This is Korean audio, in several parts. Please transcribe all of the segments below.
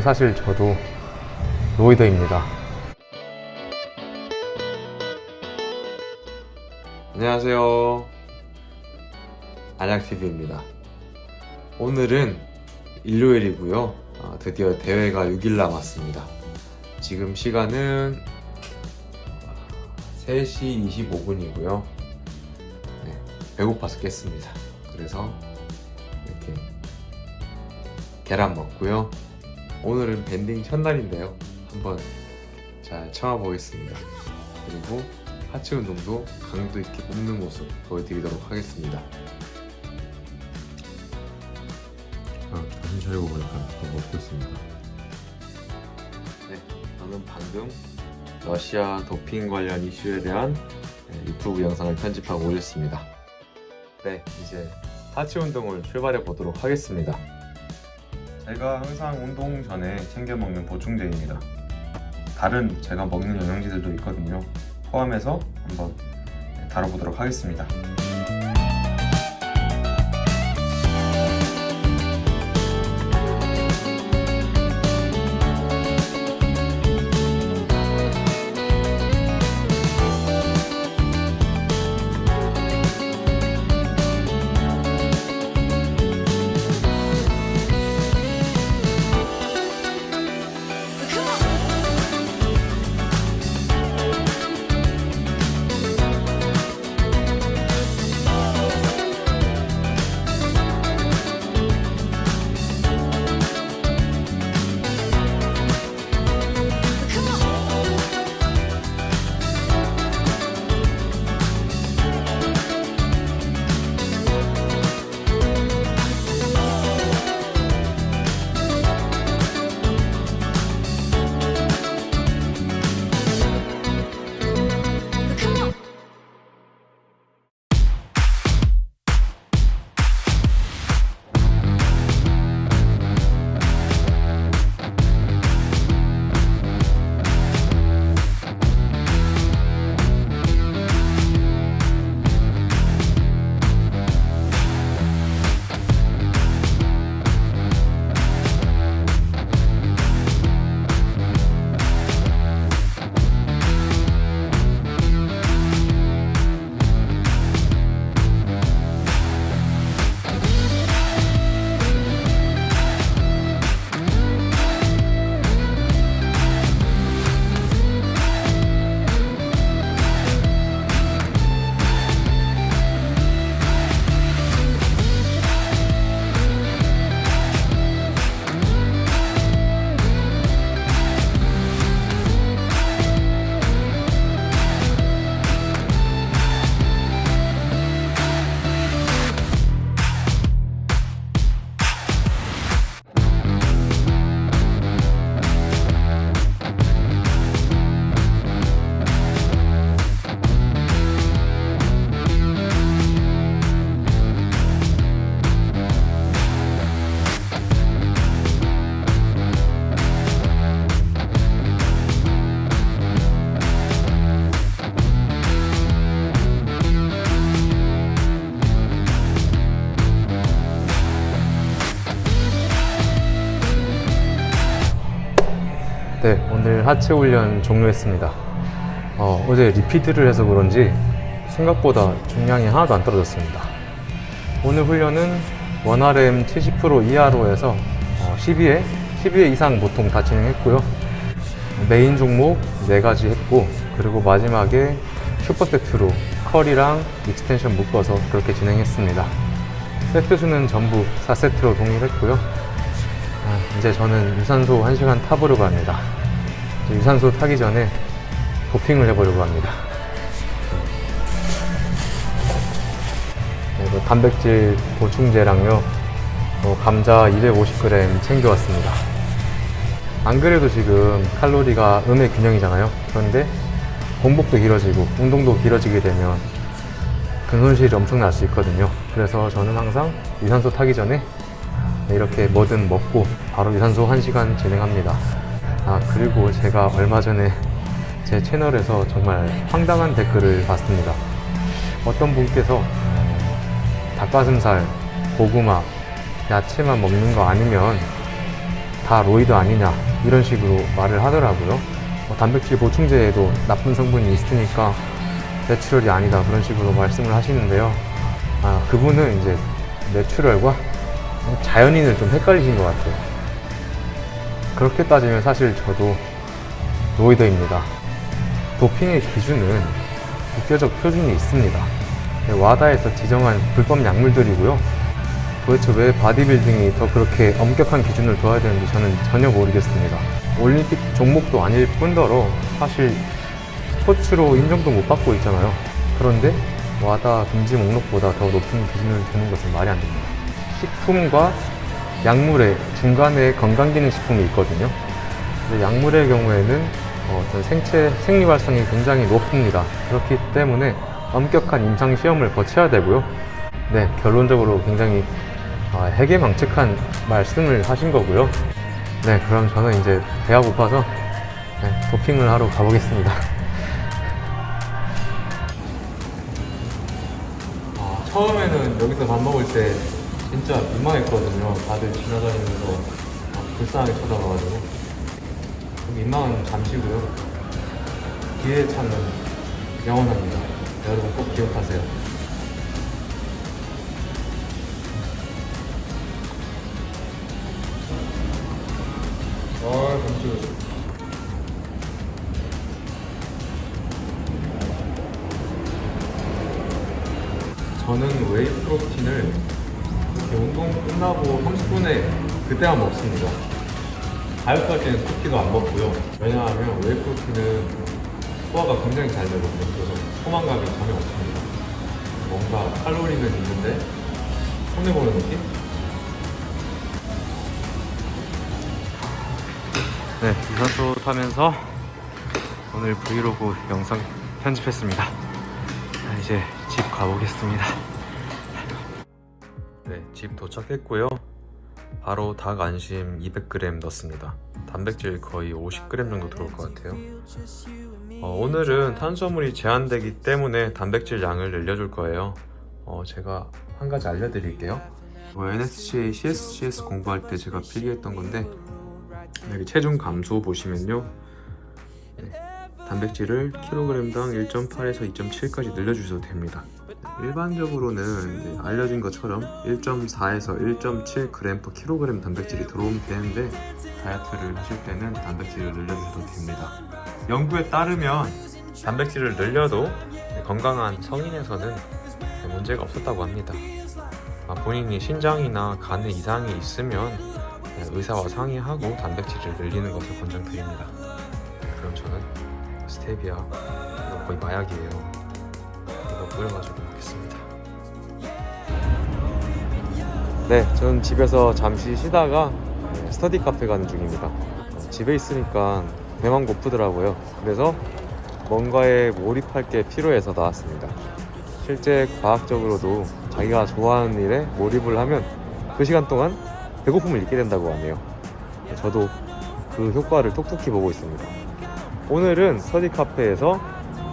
사실 저도 로이더입니다. 안녕하세요. 안약TV입니다. 오늘은 일요일이고요. 아, 드디어 대회가 6일 남았습니다. 지금 시간은 3시 25분이고요. 네, 배고파서 깼습니다. 그래서 이렇게 계란 먹고요. 오늘은 밴딩 첫날인데요. 한번 잘 참아보겠습니다. 그리고 하체 운동도 강도 있게 뽑는 모습 보여드리도록 하겠습니다. 아, 정신 차리고 보니까 더 먹고 있습니다. 네, 저는 방금 러시아 도핑 관련 이슈에 대한 네, 유튜브 영상을 편집하고 올렸습니다. 네, 이제 하체 운동을 출발해 보도록 하겠습니다. 제가 항상 운동 전에 챙겨 먹는 보충제입니다. 다른 제가 먹는 영양제들도 있거든요. 포함해서 한번 다뤄보도록 하겠습니다. 하체 훈련 종료했습니다. 어, 어제 리피드를 해서 그런지 생각보다 중량이 하나도 안 떨어졌습니다. 오늘 훈련은 1RM 70% 이하로 해서 어, 12회, 12회 이상 보통 다 진행했고요. 메인 종목 4가지 했고, 그리고 마지막에 슈퍼세트로 컬이랑 익스텐션 묶어서 그렇게 진행했습니다. 세트 수는 전부 4세트로 동일했고요. 아, 이제 저는 유산소 1시간 타보려고 합니다. 유산소 타기 전에 도핑을 해보려고 합니다. 그리고 단백질 보충제랑요, 어, 감자 250g 챙겨왔습니다. 안 그래도 지금 칼로리가 음의 균형이잖아요. 그런데 공복도 길어지고 운동도 길어지게 되면 근손실이 엄청날 수 있거든요. 그래서 저는 항상 유산소 타기 전에 이렇게 뭐든 먹고 바로 유산소 1시간 진행합니다. 아, 그리고 제가 얼마 전에 제 채널에서 정말 황당한 댓글을 봤습니다. 어떤 분께서 닭가슴살, 고구마, 야채만 먹는 거 아니면 다 로이드 아니냐 이런 식으로 말을 하더라고요. 뭐 단백질 보충제에도 나쁜 성분이 있으니까 내추럴이 아니다 그런 식으로 말씀을 하시는데요. 아, 그분은 이제 내추럴과 자연인을 좀 헷갈리신 것 같아요. 그렇게 따지면 사실 저도 로이더입니다. 도핑의 기준은 국제적 표준이 있습니다. 네, 와다에서 지정한 불법 약물들이고요. 도대체 왜 바디빌딩이 더 그렇게 엄격한 기준을 둬야 되는지 저는 전혀 모르겠습니다. 올림픽 종목도 아닐 뿐더러 사실 스포츠로 인정도 못 받고 있잖아요. 그런데 와다 금지 목록보다 더 높은 기준을 두는 것은 말이 안 됩니다. 식품과 약물의 중간에 건강기능식품이 있거든요. 근데 약물의 경우에는 어, 어떤 생체 생리 활성이 굉장히 높습니다. 그렇기 때문에 엄격한 임상 시험을 거쳐야 되고요. 네, 결론적으로 굉장히 아, 해괴망측한 말씀을 하신 거고요. 네, 그럼 저는 이제 배가 고파서 네, 도핑을 하러 가보겠습니다. 아, 처음에는 여기서 밥 먹을 때 진짜 민망했거든요. 다들 지나다니면서 막 불쌍하게 쳐다봐가지고. 그 민망은 잠시고요. 기회의 차는 영원합니다. 여러분 꼭 기억하세요. 끝나고 30분에 그때만 먹습니다. 다이어트 할 때는 쿠키도 안 먹고요. 왜냐하면 웨이 프로틴은 소화가 굉장히 잘 되거든요. 그래서 포만감이 전혀 없습니다. 뭔가 칼로리는 있는데 손해보는 느낌? 네, 유산소 타면서 오늘 브이로그 영상 편집했습니다. 자, 이제 집 가보겠습니다. 네, 집 도착했고요. 바로 닭 안심 200g 넣습니다. 단백질 거의 50g 정도 들어올 것 같아요. 어, 오늘은 탄수화물이 제한되기 때문에 단백질 양을 늘려줄 거예요. 어, 제가 한 가지 알려드릴게요. 뭐 NSCA, CSCS 공부할 때 제가 필기했던 건데 여기 체중 감소 보시면요. 네, 단백질을 킬로그램당 1.8에서 2.7까지 늘려주셔도 됩니다. 일반적으로는 알려진 것처럼 1.4에서 1.7g per 킬로그램 단백질이 들어오면 되는데 다이어트를 하실 때는 단백질을 늘려주셔도 됩니다. 연구에 따르면 단백질을 늘려도 건강한 성인에서는 문제가 없었다고 합니다. 아, 본인이 신장이나 간에 이상이 있으면 의사와 상의하고 단백질을 늘리는 것을 권장드립니다. 스테비아 이거 거의 마약이에요. 이거 뿌려가지고 먹겠습니다. 네, 저는 집에서 잠시 쉬다가 스터디 카페 가는 중입니다. 집에 있으니까 배만 고프더라고요. 그래서 뭔가에 몰입할 게 필요해서 나왔습니다. 실제 과학적으로도 자기가 좋아하는 일에 몰입을 하면 그 시간 동안 배고픔을 잊게 된다고 하네요. 저도 그 효과를 톡톡히 보고 있습니다. 오늘은 스터디 카페에서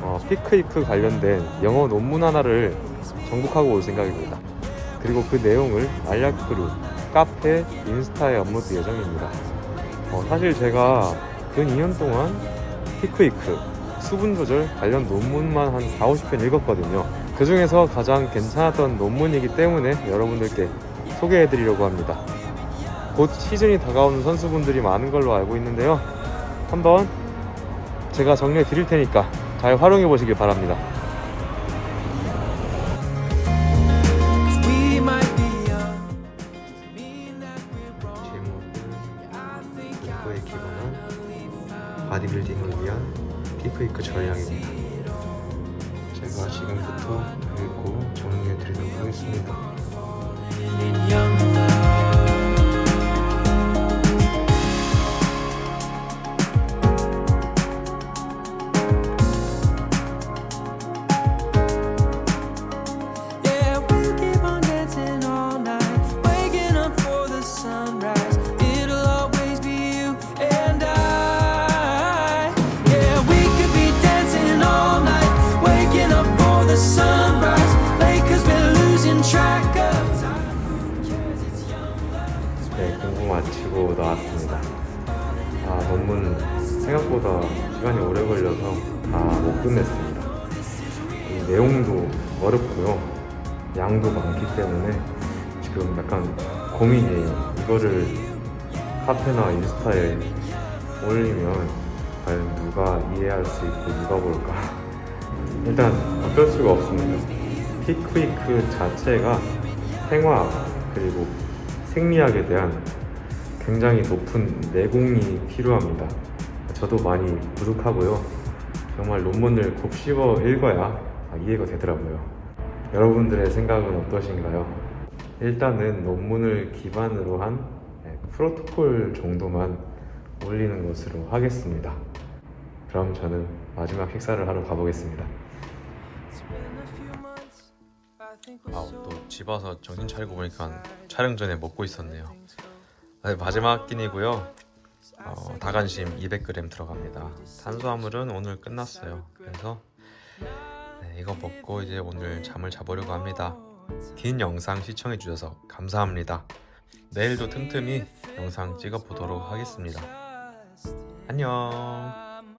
어, 피크이크 관련된 영어 논문 하나를 정복하고 올 생각입니다. 그리고 그 내용을 알약크루, 카페, 인스타에 업로드 예정입니다. 어, 사실 제가 근 2년 동안 피크이크, 수분 조절 관련 논문만 한 4, 50편 읽었거든요. 그 중에서 가장 괜찮았던 논문이기 때문에 여러분들께 소개해 드리려고 합니다. 곧 시즌이 다가오는 선수분들이 많은 걸로 알고 있는데요. 한번 제가 정리해 드릴 테니까 잘 활용해 보시길 바랍니다. 바디빌딩을 위한 피크이크 전략입니다. 제가 지금부터 읽고 정리해 드리도록 하겠습니다. 마치고 나왔습니다. 아, 논문 생각보다 시간이 오래 걸려서 다 못 끝냈습니다. 이 내용도 어렵고요. 양도 많기 때문에 지금 약간 고민이에요. 이거를 카페나 인스타에 올리면 과연 누가 이해할 수 있고 누가 볼까? 일단 어쩔 수가 없습니다. 피크위크 자체가 생화 그리고 생리학에 대한 굉장히 높은 내공이 필요합니다. 저도 많이 부족하고요. 정말 논문을 곱씹어 읽어야 이해가 되더라고요. 여러분들의 생각은 어떠신가요? 일단은 논문을 기반으로 한 네, 프로토콜 정도만 올리는 것으로 하겠습니다. 그럼 저는 마지막 식사를 하러 가보겠습니다. It's been a few months. I think we're 아, so 또집 와서 정신 차리고 보니까 촬영 전에 먹고 있었네요. 네, 마지막 끼니고요. 어, 닭안심 200g 들어갑니다. 탄수화물은 오늘 끝났어요. 그래서 네, 이거 먹고 이제 오늘 잠을 자보려고 합니다. 긴 영상 시청해 주셔서 감사합니다. 내일도 틈틈이 영상 찍어 보도록 하겠습니다. 안녕.